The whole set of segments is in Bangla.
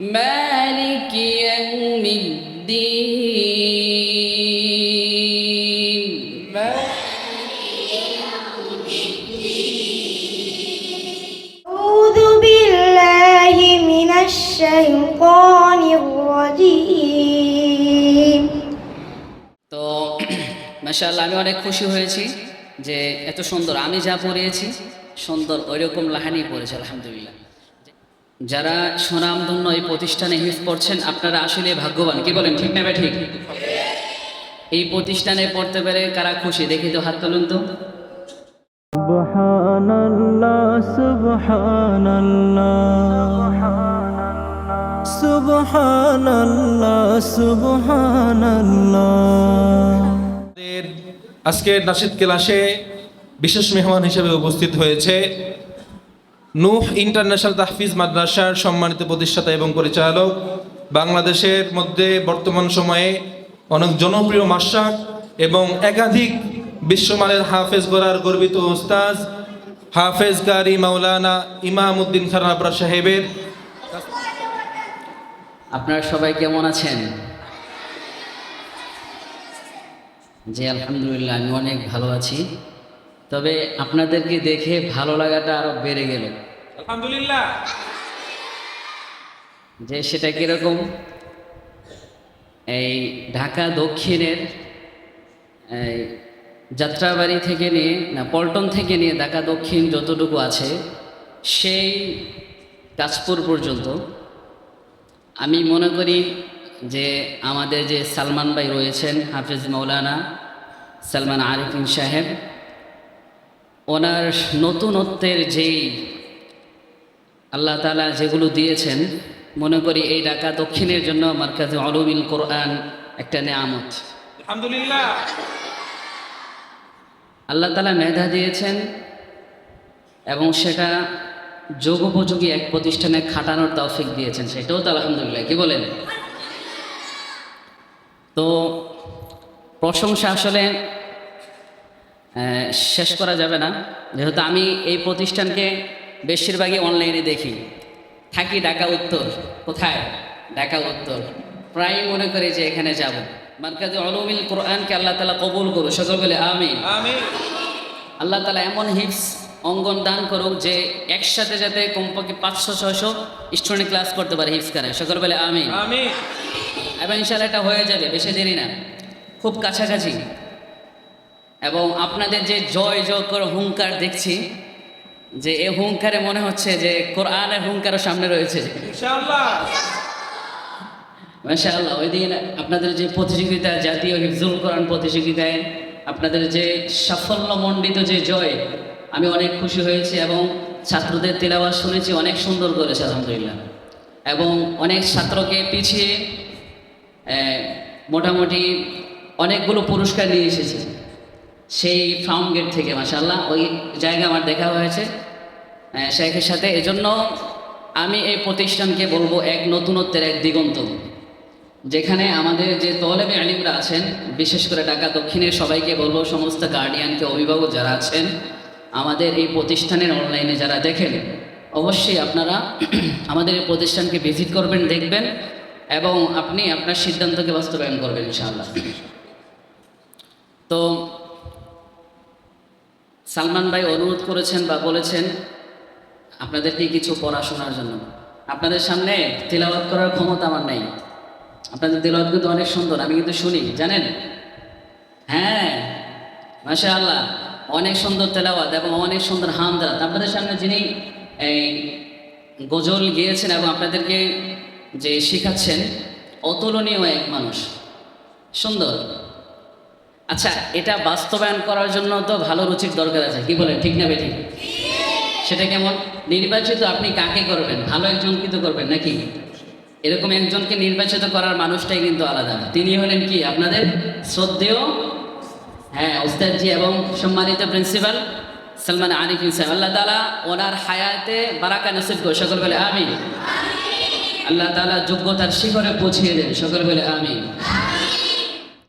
مالك يوم الدين أعوذ بالله من الشيطان الرجيم তো মাশাআল্লাহ আমি অনেক খুশি হয়েছি যে এত সুন্দর আমি যা পড়িয়েছি সুন্দর ওইরকম লাহানি পড়েছে আলহামদুলিল্লাহ যারা সুনামধন্য এই প্রতিষ্ঠানে হিস পড়ছেন আপনারা আসলে ভাগ্যবান। কি বলেন ঠিক না ঠিক এই প্রতিষ্ঠানে পড়তে পেরে কারা খুশি? দেখি তো হাত তুলুন তো। আজকের নাসিদ ক্লাসে বিশেষ মেহমান হিসেবে উপস্থিত হয়েছে নূহ ইন্টারন্যাশনাল তাহফিজ মাদ্রাসার সম্মানিত প্রতিষ্ঠাতা এবং পরিচালক, বাংলাদেশের মধ্যে বর্তমান সময়ে অনেক জনপ্রিয় মাসাক এবং একাধিক বিশ্বমানের হাফেজ গড়ার গর্বিত ওস্তাজ হাফেজ কারি মাওলানা ইমাম উদ্দিন খান আবরা সাহেবের। আপনারা সবাই কেমন আছেন? জি, আলহামদুলিল্লাহ, আমি অনেক ভালো আছি। তবে আপনাদেরকে দেখে ভালো লাগাটা আরও বেড়ে গেল। আলহামদুলিল্লাহ। যে সেটা কীরকম? এই ঢাকা দক্ষিণের এই যাত্রাবাড়ি থেকে নিয়ে না পল্টন থেকে নিয়ে ঢাকা দক্ষিণ যতটুকু আছে সেই কাশপুর পর্যন্ত। আমি মনে করি যে আমাদের যে সালমান ভাই রয়েছেন হাফিজ মৌলানা সালমান আরিফিন সাহেব ওনার নতুনত্বের যেই আল্লাহ তালা যেগুলো দিয়েছেন মনে করি এই ঢাকা দক্ষিণের জন্য আমার কাছে অলুমিল কোরআন একটা নেয়ামত। আলহামদুলিল্লাহ। আল্লাহ তালা মেধা দিয়েছেন এবং সেটা যোগোপযোগী এক প্রতিষ্ঠানে খাটানোর তৌফিক দিয়েছেন সেটাও তো আলহামদুলিল্লাহ কি বলেন? তো প্রশংসা আসলে শেষ করা যাবে না। যেহেতু আমি এই প্রতিষ্ঠানকে বেশিরভাগই অনলাইনে দেখি। থাকি ঢাকা উত্তর। কোথায়? ঢাকা উত্তর। প্রায় মনে করি যে এখানে যাব। মার্কাজে অলুমিল কোরআনকে আল্লাহ তালা কবুল করু সকল বলে আমি আল্লাহ তালা এমন হিপস অঙ্গন দান করুক যে একসাথে যাতে কমপক্ষে পাঁচশো ছশো স্টুডেন্ট ক্লাস করতে পারে হিপস করে। সকল বলে আমি আমি এবং ইনশাল্লাহ এটা হয়ে যাবে বেশি দেরি না। খুব কাছাকাছি। এবং আপনাদের যে জয় জয় করে হুঙ্কার দেখছি যে এ হুঙ্কারে মনে হচ্ছে যে কোরআনের হুঙ্কারও সামনে রয়েছে। মাশাআল্লাহ ওই দিন আপনাদের যে প্রতিযোগিতা জাতীয় হিফজুল কোরআন প্রতিযোগিতায় আপনাদের যে সাফল্যমণ্ডিত যে জয় আমি অনেক খুশি হয়েছি এবং ছাত্রদের তেলাওয়াত শুনেছি অনেক সুন্দর করেছে আলহামদুলিল্লাহ। এবং অনেক ছাত্রকে পিছিয়ে মোটামুটি অনেকগুলো পুরস্কার নিয়ে এসেছে। সেই ফার্ম গেট থেকে মাসাল্লাহ ওই জায়গা আমার দেখা হয়েছে শেখের সাথে। এজন্য আমি এই প্রতিষ্ঠানকে বলব এক নতুনত্বের এক দিগন্ত, যেখানে আমাদের যে তলেবে আলিমরা আছেন, বিশেষ করে ঢাকা দক্ষিণের সবাইকে বলব, সমস্ত গার্ডিয়ানকে অভিভাবক যারা আছেন, আমাদের এই প্রতিষ্ঠানের অনলাইনে যারা দেখেন, অবশ্যই আপনারা আমাদের এই প্রতিষ্ঠানকে ভিজিট করবেন, দেখবেন, এবং আপনি আপনার সিদ্ধান্তকে বাস্তবায়ন করবেন, ইনশাআল্লাহ। তো সালমান ভাই অনুরোধ করেছেন বা বলেছেন, আপনাদেরকে কিছু পড়াশোনার জন্য। আপনাদের সামনে তেলাওয়াত করার ক্ষমতা আমার নেই। আপনাদের তেলাওয়াত কিন্তু অনেক সুন্দর, আমি কিন্তু শুনি, জানেন? হ্যাঁ মাসা আল্লাহ অনেক সুন্দর তেলাওয়াত এবং অনেক সুন্দর হামদাত আপনাদের সামনে যিনি এই গজল গিয়েছেন এবং আপনাদেরকে যে শেখাচ্ছেন, অতুলনীয় এক মানুষ। সুন্দর। আচ্ছা এটা বাস্তবায়ন করার জন্য তো ভালো রুচির দরকার আছে। কি বলেন, ঠিক না বেঠিক সেটা কেমন? নির্বাচিত আপনি কাকে করবেন? ভালো একজনকে তো করবেন নাকি? এরকম একজনকে নির্বাচিত করার মানুষটাই কিন্তু আলাদা। তিনি হলেন কি? আপনাদের শ্রদ্ধেয় হ্যাঁ ওস্তাদজি এবং সম্মানিত প্রিন্সিপাল সালমান আরিফ সাহেব আল্লাহ তালা ওনার হায়াতে বারাকা নসিব করে সকল বলে আমি আল্লাহ তালা যোগ্যতার শিখরে পৌঁছিয়ে দেন। সকল বলে আমি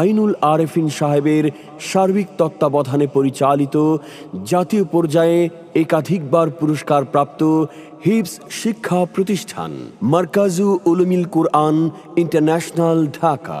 আইনুল আরেফিন সাহেবের সার্বিক তত্ত্বাবধানে পরিচালিত জাতীয় পর্যায়ে একাধিকবার পুরস্কার প্রাপ্ত হিপস শিক্ষা প্রতিষ্ঠান, মার্কাজু উলুমিল কুরআন, ইন্টারন্যাশনাল ঢাকা।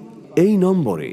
এই নম্বরে